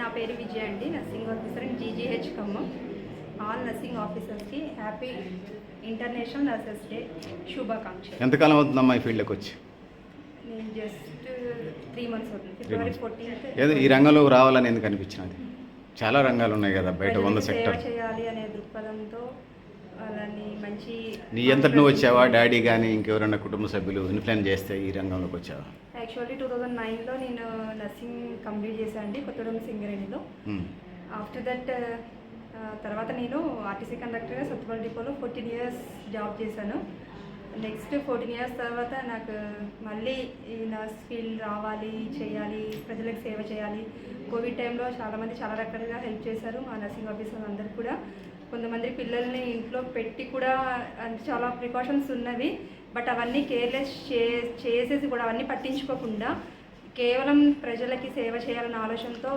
నా పేరు విజయ అండి. Nursing officer in GGH Khammam. All nursing ఆఫీసర్స్కి happy international nurses day శుభాకాంక్షలు. ఎంతకాలం అవుతుందమ్మా ఈ ఫీల్డ్కి వచ్చి? నేను జస్ట్ త్రీ మంత్స్ అవుతుంది. ఫిబ్రవరి months. ఫోర్టీన్త్ ఏదో ఈ రంగంలోకి రావాలని ఎందుకు అనిపించినది? చాలా రంగాలు ఉన్నాయి కదా బయట వంద సెక్టర్. చేయాలి అనే దృక్పథంతో వాళ్ళని మంచి నీ ఎంతటి నువ్వు వచ్చావా? డాడీ కానీ ఇంకెవరైనా కుటుంబ సభ్యులు ఇన్ఫ్లుయెన్స్ చేస్తే ఈ రంగంలోకి వచ్చావా? యాక్చువల్లీ టూ థౌజండ్ నైన్లో నేను నర్సింగ్ కంప్లీట్ చేశాను అండి కొత్తగూడెం సింగరేణిలో. ఆఫ్టర్ దట్ తర్వాత నేను ఆర్టీసీ కండక్టర్గా సత్తుపల్లి డిపోలో ఫోర్టీన్ ఇయర్స్ జాబ్ చేశాను. నెక్స్ట్ ఫోర్టీన్ ఇయర్స్ తర్వాత నాకు మళ్ళీ ఈ నర్స్ ఫీల్డ్ రావాలి చేయాలి ప్రజలకు సేవ చేయాలి. కోవిడ్ టైంలో చాలామంది చాలా రకాలుగా హెల్ప్ చేశారు మా నర్సింగ్ ఆఫీసర్లు అందరూ కూడా. కొంతమంది పిల్లల్ని ఇంట్లో పెట్టి కూడా చాలా ప్రికాషన్స్ ఉన్నవి. బట్ అవన్నీ కేర్లెస్ చే చేసేసి కూడా అవన్నీ పట్టించుకోకుండా కేవలం ప్రజలకి సేవ చేయాలన్న ఆలోచనతో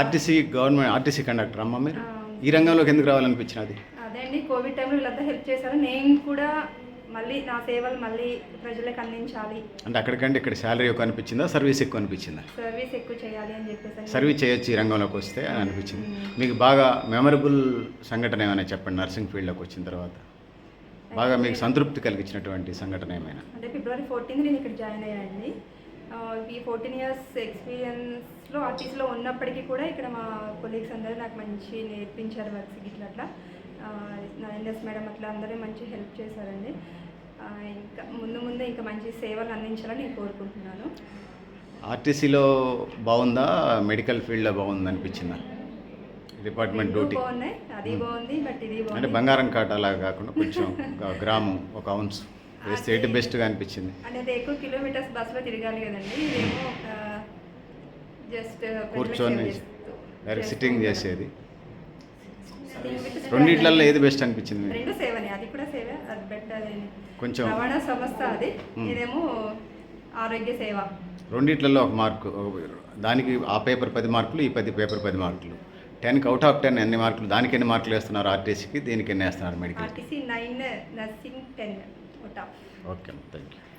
ఆర్టీసీ గవర్నమెంట్ ఆర్టీసీ కండక్టర్ అమ్మ మీరు? ఈ రంగంలోకి ఎందుకు రావాలనిపించినది? అదే అండి కోవిడ్ టైంలో వీళ్ళంతా హెల్ప్ చేశారు. నేను కూడా మళ్ళీ నా సేవలు మళ్ళీ ప్రజలకు అందించాలి. అంటే అక్కడికంటే ఇక్కడ శాలరీ ఎక్కువ అనిపించిందా? సర్వీస్ ఎక్కువ అనిపించిందా? సర్వీస్ ఎక్కువ చేయాలి అని చెప్పేసి సర్వీస్ చేయొచ్చు ఈ రంగంలోకి వస్తే అని అనిపించింది. మీకు బాగా మెమరబుల్ సంఘటన ఏమైనా చెప్పండి? నర్సింగ్ ఫీల్డ్లోకి వచ్చిన తర్వాత. బాగా మీకు సంతృప్తి కలిగించినటువంటి సంఘటన ఏమైనా? అంటే ఫిబ్రవరి ఫోర్టీన్త్ నేను ఇక్కడ జాయిన్ అయ్యానండి. ఆ, ఈ ఫోర్టీన్ ఇయర్స్ ఎక్స్పీరియన్స్లో ఆర్టీస్లో ఉన్నప్పటికీ కూడా ఇక్కడ మా కొలీగ్స్ అందరూ నాకు మంచి నేర్పించారు వర్క్స్ ఇట్లా అట్లా. ఆ, నా ఎన్ఎస్ మేడం అట్లా అందరూ మంచి హెల్ప్ చేశారండి. ఇంకా ముందు ముందు ఇంకా మంచి సేవలు అందించాలని నేను కోరుకుంటున్నాను. ఆర్టీసీలో బాగుందా? మెడికల్ ఫీల్డ్లో బాగుంది అనిపించిందా? Department duty. బాగున్నాయి. అది బాగుంది బట్ ఇది అంటే బంగారం కాట అలా కాకుండా కొంచెం గ్రామం ఒక అవున్స్ వేస్తే ఎయిట్ బెస్ట్గా అనిపించింది. అంటే అది ఎక్కువ కిలోమీటర్స్ బస్సులో తిరగాలి కదండి. ఇదేమో జస్ట్ కూర్చొని డైరెక్ట్ సిట్టింగ్ చేసేది. రెండిట్లలో ఏది బెస్ట్ అనిపించింది? రెండు సేవనే అది కూడా సేవ. అది బెటర్ కొంచెం. రవాణా సంస్థ అది. ఇదేమో ఆరోగ్య సేవ. రెండిట్లలో ఒక మార్కు దానికి ఆ పేపర్ పది మార్కులు ఈ పది పేపర్ పది మార్కులు. టెన్కి అవుట్ ఆఫ్ టెన్ ఎన్ని మార్కులు దానికి ఎన్ని మార్కులు వేస్తున్నారు ఆర్టీసీకి దీనికి ఎన్ని వేస్తున్నారు medical RTC nine nursing ten. Okay, thank you.